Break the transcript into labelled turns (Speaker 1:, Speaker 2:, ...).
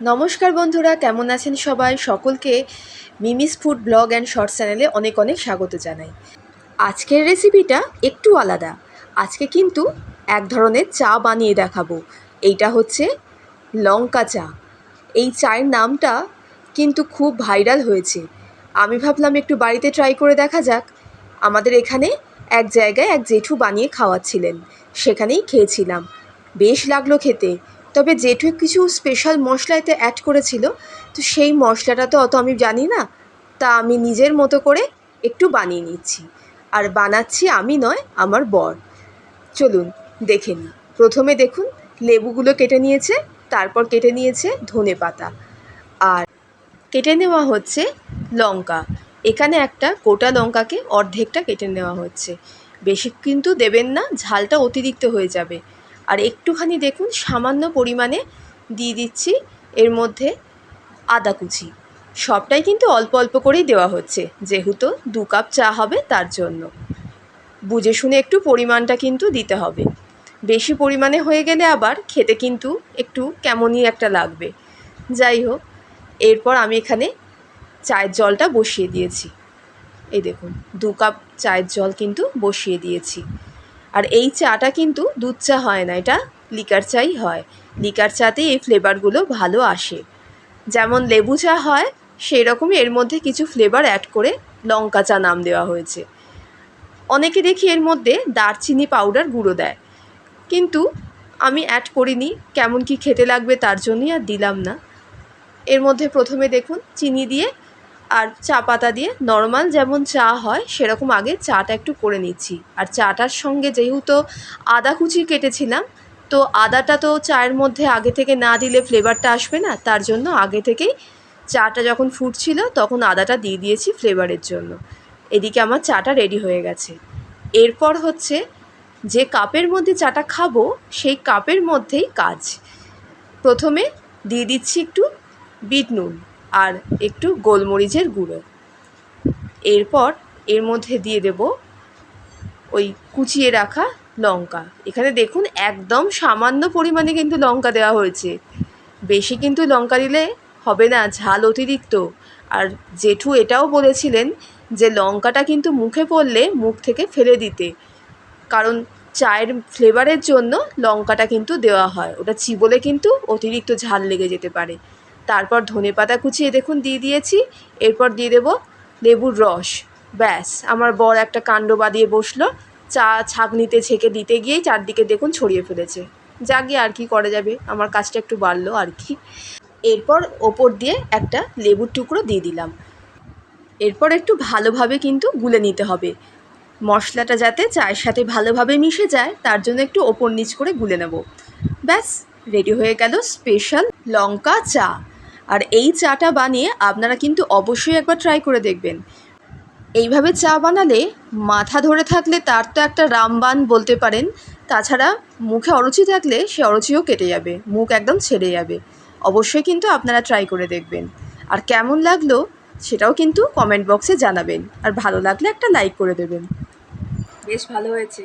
Speaker 1: নমস্কার বন্ধুরা, কেমন আছেন সবাই? সকলকে Mimi's food blog and shorts চ্যানেলে অনেক অনেক স্বাগত জানাই। আজকের রেসিপিটা একটু আলাদা। আজকে কিন্তু এক ধরনের চা বানিয়ে দেখাবো। এইটা হচ্ছে লঙ্কা চা। এই চায়ের নামটা কিন্তু খুব ভাইরাল হয়েছে। আমি ভাবলাম একটু বাড়িতে ট্রাই করে দেখা যাক। আমাদের এখানে এক জায়গায় এক জেঠু বানিয়ে খাওয়াচ্ছিলেন। সেখানেই খেয়েছিলাম। বেশ লাগল খেতে। তবে জেঠু কিছু স্পেশাল মশলা এতে অ্যাড করেছিল, তো সেই মশলাটা তো অত আমি জানি না, তা আমি নিজের মতো করে একটু বানিয়ে নিচ্ছি। আর বানাচ্ছি আমি নয়, আমার বর। চলুন, দেখে নিই। প্রথমে দেখুন, লেবুগুলো কেটে নিয়েছে, তারপর কেটে নিয়েছে ধনে পাতা। আর কেটে নেওয়া হচ্ছে লঙ্কা। এখানে একটা গোটা লঙ্কাকে অর্ধেকটা কেটে নেওয়া হচ্ছে। বেশি কিন্তু দেবেন না, ঝালটা অতিরিক্ত হয়ে যাবে। আর একটুখানি দেখুন, সামান্য পরিমাণে দিয়ে দিচ্ছি এর মধ্যে আদা কুচি। সবটাই কিন্তু অল্প অল্প করেই দেওয়া হচ্ছে, যেহেতু দু কাপ চা হবে তার জন্য। বুঝে শুনে একটু পরিমাণটা কিন্তু দিতে হবে। বেশি পরিমাণে হয়ে গেলে আবার খেতে কিন্তু একটু কেমনই একটা লাগবে। যাই হোক, এরপর আমি এখানে চায়ের জলটা বসিয়ে দিয়েছি। এই দেখুন, দু কাপ চায়ের জল কিন্তু বসিয়ে দিয়েছি। আর এই চাটা কিন্তু দুধ চা হয় না, এটা লিকার চাই হয়। লিকার চাতে এই ফ্লেভারগুলো ভালো আসে। যেমন লেবু চা হয় সেই রকমই এর মধ্যে কিছু ফ্লেভার অ্যাড করে লঙ্কা চা নাম দেওয়া হয়েছে। অনেকে দেখি এর মধ্যে দারচিনি পাউডার গুঁড়ো দেয়। কিন্তু আমি অ্যাড করিনি, কেমন কি খেতে লাগবে তার জন্যই আর দিলাম না। এর মধ্যে প্রথমে দেখুন, চিনি দিয়ে আর চা পাতা দিয়ে নর্মাল যেমন চা হয়, সেরকম আগে চাটা একটু করে নিচ্ছি। আর চাটার সঙ্গে যেহেতু আদা কুচি কেটেছিলাম, তো আদাটা তো চায়ের মধ্যে আগে থেকে না দিলে ফ্লেভারটা আসবে না, তার জন্য আগে থেকেই চাটা যখন ফুটছিল তখন আদাটা দিয়ে দিয়েছি ফ্লেভারের জন্য। এদিকে আমার চাটা রেডি হয়ে গেছে। এরপর হচ্ছে যে কাপের মধ্যে চাটা খাব, সেই কাপের মধ্যেই কাজ। প্রথমে দিয়ে দিচ্ছি একটু বিট নুন। আর একটু গোলমরিচের গুঁড়ো। এরপর এর মধ্যে দিয়ে দেব ওই কুচিয়ে রাখা লঙ্কা। এখানে দেখুন একদম সামান্য পরিমাণে কিন্তু লঙ্কা দেওয়া হয়েছে। বেশি কিন্তু লঙ্কা দিলে হবে না, ঝাল অতিরিক্ত। আর জেঠু এটাও বলেছিলেন যে লঙ্কাটা কিন্তু মুখে পড়লে মুখ থেকে ফেলে দিতে। কারণ চায়ের ফ্লেভারের জন্য লঙ্কাটা কিন্তু দেওয়া হয়। ওটা চিবলে কিন্তু অতিরিক্ত ঝাল লেগে যেতে পারে। তারপর ধনে পাতা কুচিয়ে দেখুন, দিয়ে দিয়েছি। এরপর দিয়ে দেবো লেবুর রস। ব্যাস, আমার বর একটা কাণ্ড বাঁধিয়ে বসল। চা ছাঁকনিতে ছেঁকে দিতে গিয়েই চারদিকে দেখুন ছড়িয়ে ফেলেছে। যা গিয়ে আর কি করা যাবে, আমার কাজটা একটু বাড়লো আর কি। এরপর ওপর দিয়ে একটা লেবুর টুকরো দিয়ে দিলাম। এরপর একটু ভালোভাবে কিন্তু গুলে নিতে হবে। মশলাটা যাতে চায়ের সাথে ভালোভাবে মিশে যায়, তার জন্য একটু ওপর নিচ করে গুলে নেব। ব্যাস রেডি হয়ে গেল স্পেশাল লঙ্কা চা। আর এই চাটা বানিয়ে আপনারা কিন্তু অবশ্যই একবার ট্রাই করে দেখবেন। এইভাবে চা বানালে মাথা ধরে থাকলে তার তো একটা রামবান বলতে পারেন, তাছাড়া মুখে অরুচি থাকলে সে অরুচিও কেটে যাবে, মুখ একদম ছেড়ে যাবে। অবশ্যই কিন্তু আপনারা ট্রাই করে দেখবেন। আর কেমন লাগল সেটাও কিন্তু কমেন্ট বক্সে জানাবেন। আর ভালো লাগলে একটা লাইক করে দেবেন। বেশ ভালো হয়েছে।